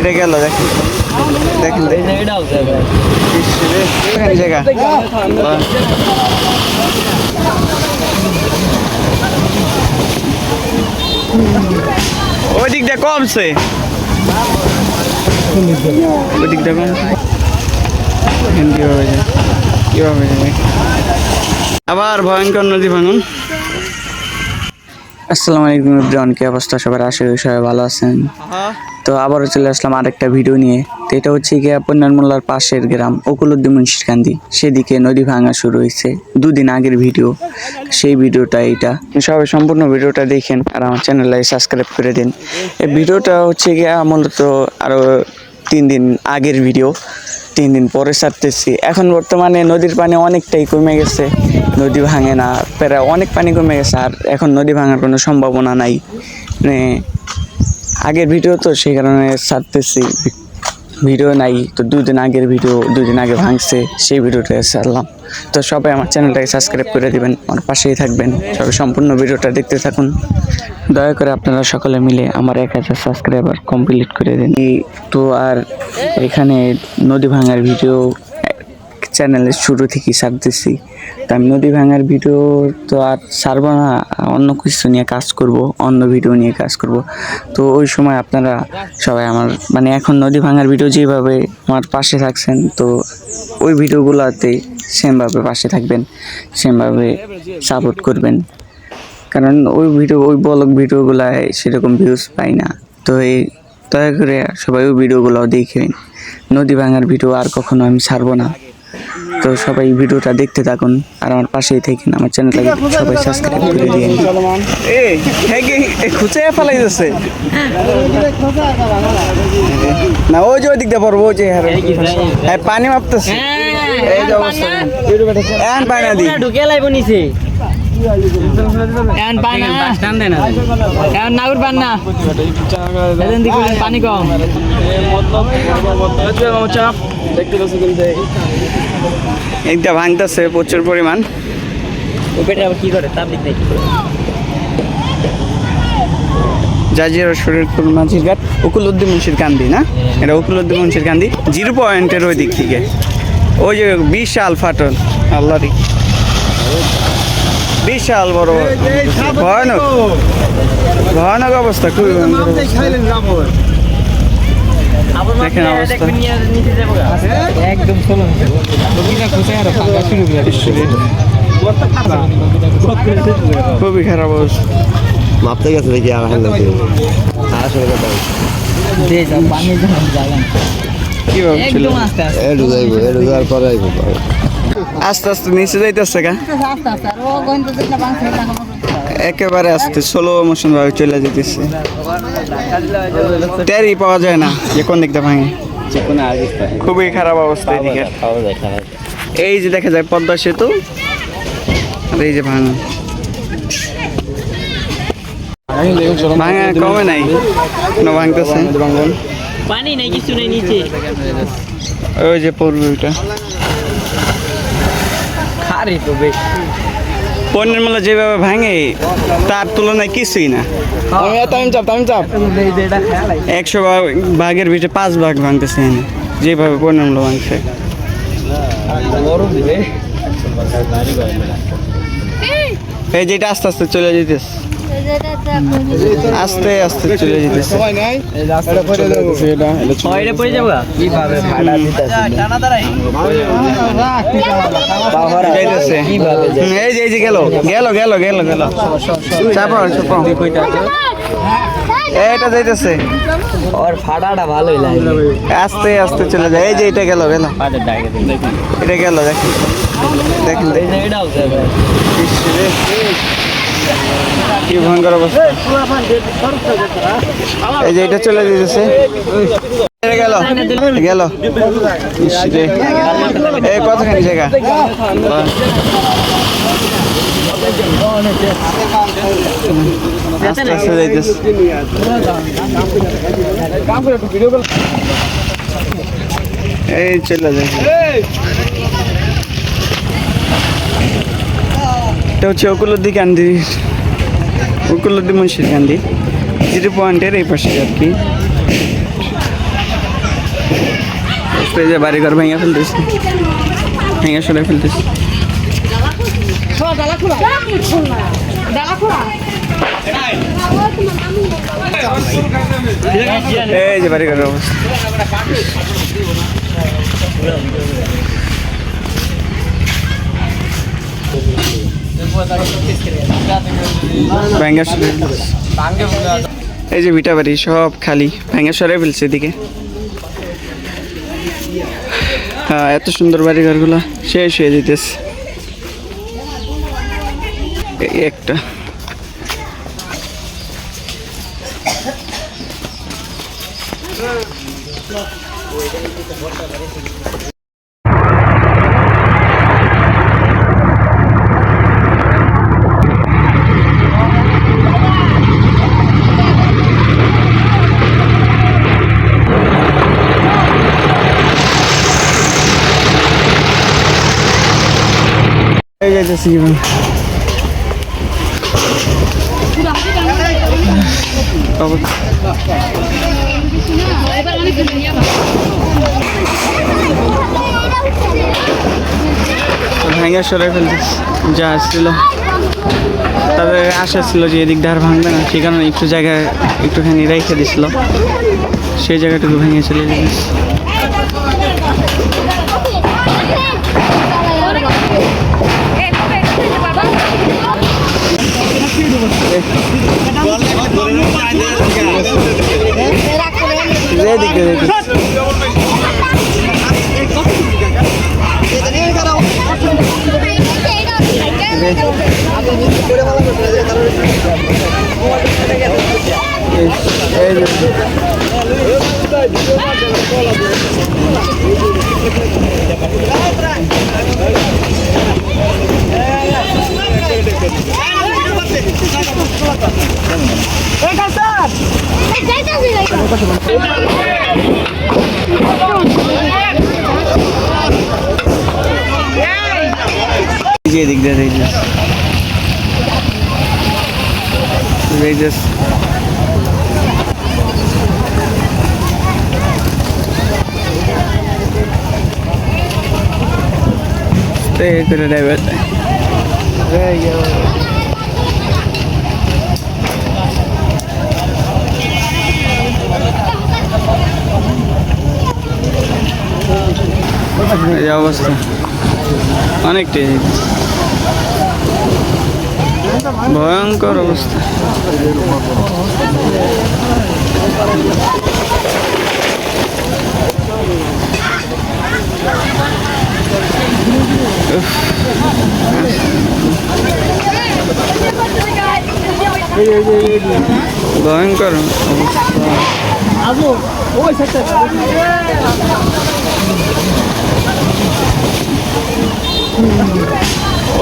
এটা গেল দেখেন দেখেন জায়গা। ওই দিকটা কমছে। ওই দিকটা কমছে। এখন যায়? কীভাবে যাবে আবার ভয়ঙ্কর নদী ভাঙুন। আসসালামু আলাইকুম ইব্রাহিম কি অবস্থা? সবার আশা করি সবাই ভালো আছেন। তো আবারও চলে আসলাম আরেকটা ভিডিও নিয়ে। তো এটা হচ্ছে গিয়ে মোল্লার পাশের গ্রাম ওকুলুদ্দিন মুন্সিরকান্দি সেদিকে নদী ভাঙা শুরু হয়েছে দুদিন আগের ভিডিও সেই ভিডিওটা এইটা। সবাই সম্পূর্ণ ভিডিওটা দেখেন আর আমার চ্যানেলে সাবস্ক্রাইব করে দিন। এই ভিডিওটা হচ্ছে গিয়ে মূলত আরও তিন দিন আগের ভিডিও তিন দিন পরে সারতেছি এখন বর্তমানে নদীর পানি অনেকটাই কমে গেছে। নদী ভাঙে না, প্রায় অনেক পানি কমে গেছে আর এখন নদী ভাঙার কোনো সম্ভাবনা নাই। মানে আগের ভিডিও তো সেই কারণে ছাড়তেছি। ভিডিও নাই, তো দুদিন আগের ভিডিও দুদিন আগে ভাঙছে, সেই ভিডিওটা ছাড়লাম। তো সবাই আমার চ্যানেলটাকে সাবস্ক্রাইব করে দিবেন, আমার পাশেই থাকবেন। সবাই সম্পূর্ণ ভিডিওটা দেখতে থাকুন। দয়া করে আপনারা সকলে মিলে আমার এক হাজার সাবস্ক্রাইবার কমপ্লিট করে দিন। তো আর এখানে নদী ভাঙার ভিডিও চ্যানেলের শুরু থেকেই ছাড়তেছি তো আমি নদী ভাঙার ভিডিও তো আর ছাড়বো না, অন্য কিছু নিয়ে কাজ করব, অন্য ভিডিও নিয়ে কাজ করব। তো ওই সময় আপনারা সবাই আমার মানে এখন নদী ভাঙার ভিডিও যেভাবে আমার পাশে থাকছেন, তো ওই ভিডিওগুলোতে সেমভাবে পাশে থাকবেন সেমভাবে সাপোর্ট করবেন। কারণ ওই ভিডিও ওই ব্লগ ভিডিওগুলায় সেরকম ভিউজ পাই না। তো এই, দয়া করে সবাই ওই ভিডিওগুলো দেখবেন নদী ভাঙার ভিডিও আর কখনো আমি ছাড়বো না। তো সবাই ভিডিওটা দেখতে থাকুন আর আমার পাশেই থাকেন আমার চ্যানেলটাকে সবাই সাবস্ক্রাইব করে দিন এই ফেলাই যাচ্ছে না ওই যে ওই দিক দিয়ে পড়ব ওই যে হ্যাঁ পানি মাপতেছে। এই যে অবস্থা। এখন পানি না দি ঢুকে লাইব নিছে এখন পায় না। এখন নাগুর পান না। এদিন দিকে পানি কম। এইটা ভাঙতেছে প্রচুর পরিমাণ। আবার কি করে? জাজির শরীরপুর মুন্সির কান্দি না? এটা মুন্সির কান্দি। জিরো পয়েন্টের ওই দিক থেকে। ওই যে বিশাল ফাটল। আল্লাহ রে। বিশাল বড়। ভয়ানক। ভয়ানক অবস্থা খুবই দেখেন অবস্থা। খুবই খারাপ অবস্থা। মাপতে গেছে দেখি আর হ্যান্ডেল দিয়ে আসলে কথা এডু যাইব এডু যাওয়ার পরে আইব আস্তে আস্তে নিচে যাইতেছে গা একেবারে আস্তে স্লো মোশন ভাবে চলে যেতেছে। টেরই পাওয়া যায় না যে কোন দিকটা ভাঙে? খুবই খারাপ অবস্থা এদিকে। এই যে দেখা যায় পদ্মা সেতু। এই যে ভাঙা। ভাঙা কমে নাই না ভাঙতেছে। পানি নাই কিছু নেই নিচে। ওই যে পড়বে ওইটা। খারে তো বেশ। পণ্যের মেলা যেভাবে ভাঙে তার তুলনায় কিছুই না। টাইম চাপ একশো ভাগ- ভাগের ভিতরে পাঁচ ভাগ ভাঙতেছে যেভাবে পণ্যের মেলা ভাঙছে। এই যেটা আস্তে আস্তে চলে যেতেছে। আস্তে আস্তে চলে যেতেছে এটা পড়ে যাব? কীভাবে ভাড়া যাইতেছে। হুম, এই যে এই যে গেল গেল গেল গেল গেল। এটা যাইতেছে। ওর ফাটাটা ভালোই লাগে। আস্তে আস্তে চলে যায়। এই যে এটা গেল গেল। এটা গেল দেখেন দেখেন দেখেন এটাও। কি ভয়ঙ্কর অবস্থা? এই যে এটা চলে যেতেছে। গেল গেল। এই কতখানি জায়গা? এই চলে যায় এটা হচ্ছে অকুলদ্দি কান্দি অকুলদ্দি মুন্সির কান্দি জিরো পয়েন্টের এই পাশে আর কি। যে বাড়িঘর ভেঙে ফেলতেছে। ভেঙে সরে ফেলতেছে। এই যে অবস্থা সরে ফেলতেছে। এই যে ভিটা বাড়ি, সব খালি। ভেঙে সরে ফেলছে এদিকে। হ্যাঁ এত সুন্দর বাড়ি ঘরগুলো। শেষ হয়ে যেতেছে। একটা। এই যাইতেছি জীবন ভেঙে সরে ফেলতেছে যা ছিল তাদের আশা ছিল যে এদিক ধার ভাঙবে না সেই কারণে একটু জায়গায় একটুখানি রেখে দিছিল। সেই জায়গাটুকু ভেঙে চলে যেতেছে এদিক দিয়ে যে এদিক দিয়ে রেজেস রেজেস Stay করে ড্রাইভার এই অবস্থা। অনেকটাই ভয়ঙ্কর অবস্থা। ভয়ঙ্কর।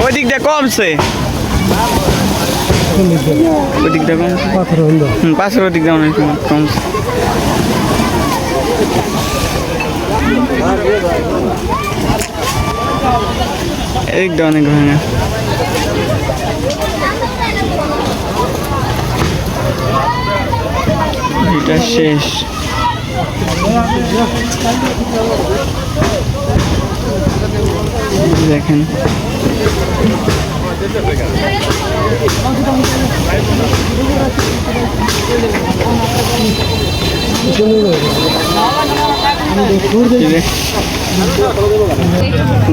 ওই দিক দিয়ে কমছে। ওই দিক দিয়ে কমছে। হুম পাশের ওই দিক দিয়ে অনেক কমছে। এদিক দিয়ে অনেক ভাঙা এটা শেষ। দেখেন।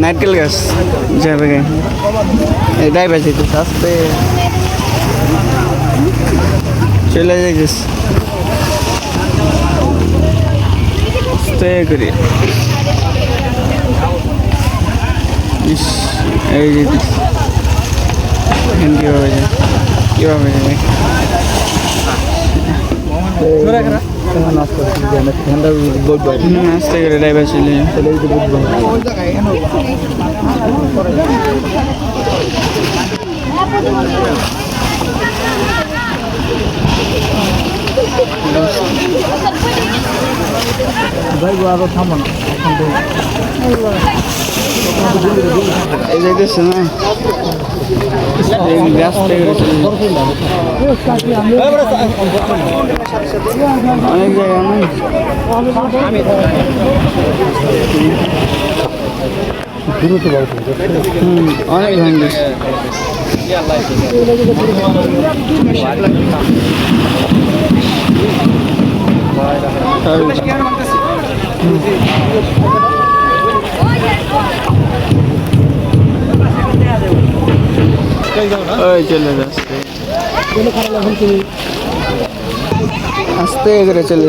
নারকেল গাছ যাবে এটাই বেঁচে আস্তে। চলে যাইছিস আস্তে করি ইস এই যে কীভাবে যায় কীভাবে যাবে? আস্তে করে ড্রাইভার চলে যায় এই যাইতেছে না এই জায়গা না অনেক ভাঙ্গি চলে আস্তে করে চলে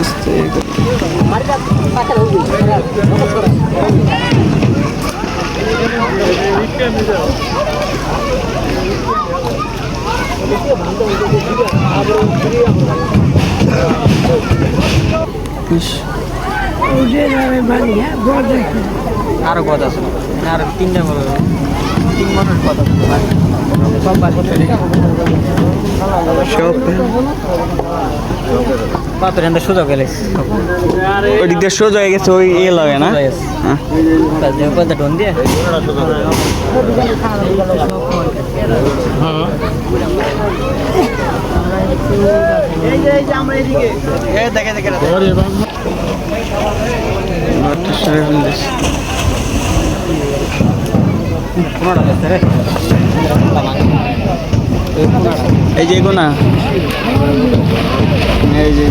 আস্তে করে। আরও কথা আছে। আর তিনটা বড় তিন মানুষ কথা সব সব পাথর এখান সোজা গেলে। ওই দিক দিয়ে সোজা হয়ে গেছে ওই ইয়ে লাগে না? হ্যাঁ ঢোন দিয়ে ঘরটা সরে ফেলতেছে এই যে গোনা এই যে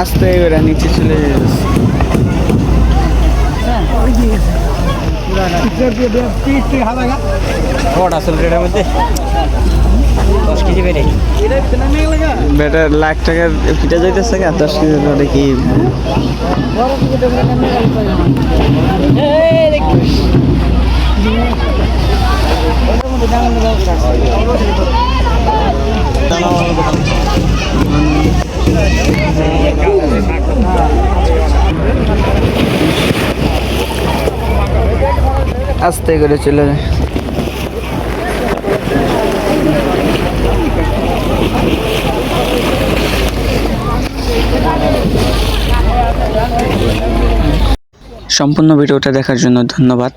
আস্তে করে নিচে চলে যাচ্ছে বেটার লাখ টাকার যাইতেছে আর দশ কেজি ধরে কি আস্তে করে চলে সম্পূর্ণ ভিডিওটা দেখার জন্য ধন্যবাদ।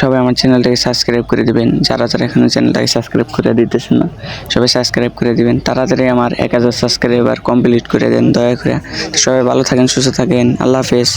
সবাই আমার চ্যানেলটাকে সাবস্ক্রাইব করে দিবেন। যারা যারা এখনও চ্যানেলটাকে সাবস্ক্রাইব করে দিতেছেন না, সবাই সাবস্ক্রাইব করে দিবেন। তাড়াতাড়ি আমার এক হাজার সাবস্ক্রাইবার কমপ্লিট করে দেন, দয়া করে। সবাই ভালো থাকেন, সুস্থ থাকেন। আল্লাহ হাফেজ।